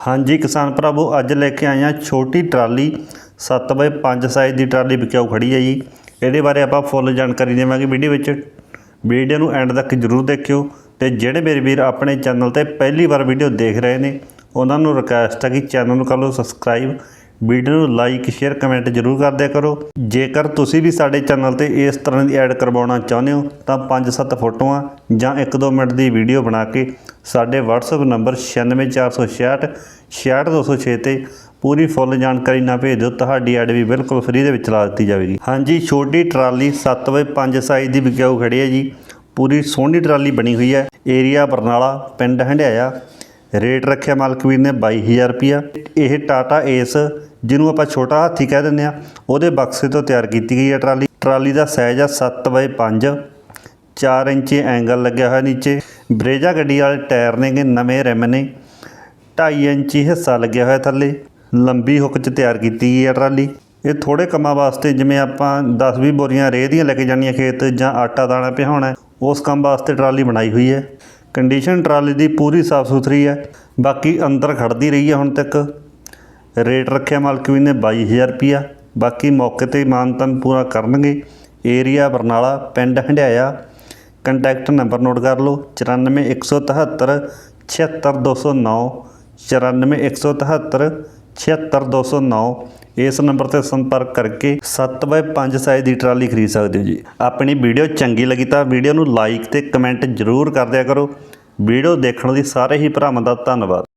ਹਾਂਜੀ, ਕਿਸਾਨ ਭਰਾਵੋ, ਅੱਜ ਲੈ ਕੇ ਆਏ ਹਾਂ ਛੋਟੀ ਟਰਾਲੀ। 7x5 ਸਾਈਜ਼ ਦੀ ਟਰਾਲੀ ਵਿਕਿਆਉ ਖੜੀ ਹੈ ਜੀ। ਇਹਦੇ ਬਾਰੇ ਆਪਾਂ ਫੁੱਲ ਜਾਣਕਾਰੀ ਦੇਵਾਂਗੇ ਵੀਡੀਓ ਵਿੱਚ। ਵੀਡੀਓ ਨੂੰ ਐਂਡ ਤੱਕ ਜਰੂਰ ਦੇਖਿਓ ਤੇ ਜਿਹੜੇ ਮੇਰੇ ਵੀਰ ਆਪਣੇ ਚੈਨਲ ਤੇ ਪਹਿਲੀ ਵਾਰ ਵੀਡੀਓ ਦੇਖ ਰਹੇ ਨੇ, ਉਹਨਾਂ ਨੂੰ ਰਿਕਵੈਸਟ ਹੈ ਕਿ ਚੈਨਲ ਨੂੰ ਕਰ ਲਓ ਸਬਸਕ੍ਰਾਈਬ ਵੀਡੀਓ ਨੂੰ ਲਾਈਕ ਸ਼ੇਅਰ ਕਮੈਂਟ ਜਰੂਰ ਕਰਦਿਆ ਕਰੋ। ਜੇਕਰ ਤੁਸੀਂ ਵੀ ਸਾਡੇ ਚੈਨਲ ਤੇ ਇਸ ਤਰ੍ਹਾਂ ਦੀ ਐਡ ਕਰਵਾਉਣਾ ਚਾਹੁੰਦੇ ਹੋ, ਤਾਂ 5-7 ਫੋਟੋਆਂ ਜਾਂ 1-2 ਮਿੰਟ ਦੀ ਵੀਡੀਓ ਬਣਾ ਕੇ ਸਾਡੇ WhatsApp ਨੰਬਰ 96466 66206 ਤੇ ਪੂਰੀ ਫੁੱਲ ਜਾਣਕਾਰੀ ਨਾ ਭੇਜ ਦਿਓ। ਤੁਹਾਡੀ ਐਡ ਵੀ ਬਿਲਕੁਲ ਫ੍ਰੀ ਦੇ ਵਿੱਚ ਲਾ ਦਿੱਤੀ ਜਾਵੇਗੀ। ਹਾਂਜੀ, ਛੋਟੀ ਟਰਾਲੀ 7x5 ਸਾਈਜ਼ ਦੀ ਵਿਕਿਆਉ ਖੜੀ ਹੈ ਜੀ। ਪੂਰੀ ਸੋਹਣੀ ਟਰਾਲੀ ਬਣੀ ਹੋਈ ਹੈ। ਏਰੀਆ ਬਰਨਾਲਾ, ਪਿੰਡ ਹੰਡਿਆਇਆ। ਰੇਟ ਰੱਖਿਆ ਮਾਲਕ ਵੀਰ ਨੇ 22000 ਰੁਪਿਆ ਇਹ ਟਾਟਾ ਏਸ, ਜਿਹਨੂੰ ਆਪਾਂ ਛੋਟਾ ਹਾਥੀ ਕਹਿ ਦਿੰਦੇ ਆ ਉਹਦੇ ਬਕਸੇ ਤੋਂ ਤਿਆਰ ਕੀਤੀ ਗਈ ਹੈ ਟਰਾਲੀ। ਟਰਾਲੀ ਦਾ ਸਾਈਜ਼ ਆ 7x5 4 ਇੰਚ ਐਂਗਲ ਲੱਗਿਆ ਹੋਇਆ ਨੀਚੇ। ਬਰੇਜਾ ਗੱਡੀ ਵਾਲੇ ਟਾਇਰ ਨੇਗੇ, ਨਵੇਂ ਰਿਮ ਨੇ। 2.5 ਇੰਚੀ ਹਿੱਸਾ ਲੱਗਿਆ ਹੋਇਆ ਥੱਲੇ। ਲੰਬੀ ਹੁੱਕ 'ਚ ਤਿਆਰ ਕੀਤੀ ਗਈ ਹੈ ਟਰਾਲੀ। ਇਹ ਥੋੜੇ ਕੰਮਾਂ ਵਾਸਤੇ, ਜਿਵੇਂ ਆਪਾਂ 10-20 ਬੋਰੀਆਂ ਰੇਹ ਦੀਆਂ ਲੈ ਕੇ ਜਾਣੀਆਂ ਖੇਤ ਜਾਂ ਆਟਾ ਦਾਣਾ ਪਿਹਾਉਣਾ ਉਸ ਕੰਮ ਵਾਸਤੇ ਟਰਾਲੀ ਬਣਾਈ ਹੋਈ ਹੈ। ਕੰਡੀਸ਼ਨ ਟਰਾਲੀ ਦੀ ਪੂਰੀ ਸਾਫ਼ ਸੁਥਰੀ ਹੈ, ਬਾਕੀ ਅੰਦਰ ਖੜਦੀ ਰਹੀ ਹੈ ਹੁਣ ਤੱਕ। ਰੇਟ ਰੱਖਿਆ ਮਾਲਕ ਵੀ ਨੇ 22000 ਰੁਪਿਆ ਬਾਕੀ ਮੌਕੇ ਤੇ ਮਾਨਤਨ ਪੂਰਾ ਕਰਨਗੇ। ਏਰੀਆ ਬਰਨਾਲਾ, ਪਿੰਡ ਹੰਡਿਆਇਆ। ਕੰਟੈਕਟ ਨੰਬਰ ਨੋਟ ਕਰ ਲਓ 94173 76209 94173 76209 ਇਸ ਨੰਬਰ ਤੇ ਸੰਪਰਕ ਕਰਕੇ 7x5 ਸਾਈਜ਼ ਦੀ ਟਰਾਲੀ ਖਰੀਦ ਸਕਦੇ ਹੋ ਜੀ। ਆਪਣੀ ਵੀਡੀਓ ਚੰਗੀ ਲੱਗੀ ਤਾਂ ਵੀਡੀਓ ਨੂੰ ਲਾਈਕ ਤੇ ਕਮੈਂਟ ਜ਼ਰੂਰ ਕਰ ਦਿਆ ਕਰੋ। ਵੀਡੀਓ ਦੇਖਣ ਲਈ ਸਾਰੇ ਹੀ ਭਰਾਵਾਂ ਦਾ ਧੰਨਵਾਦ।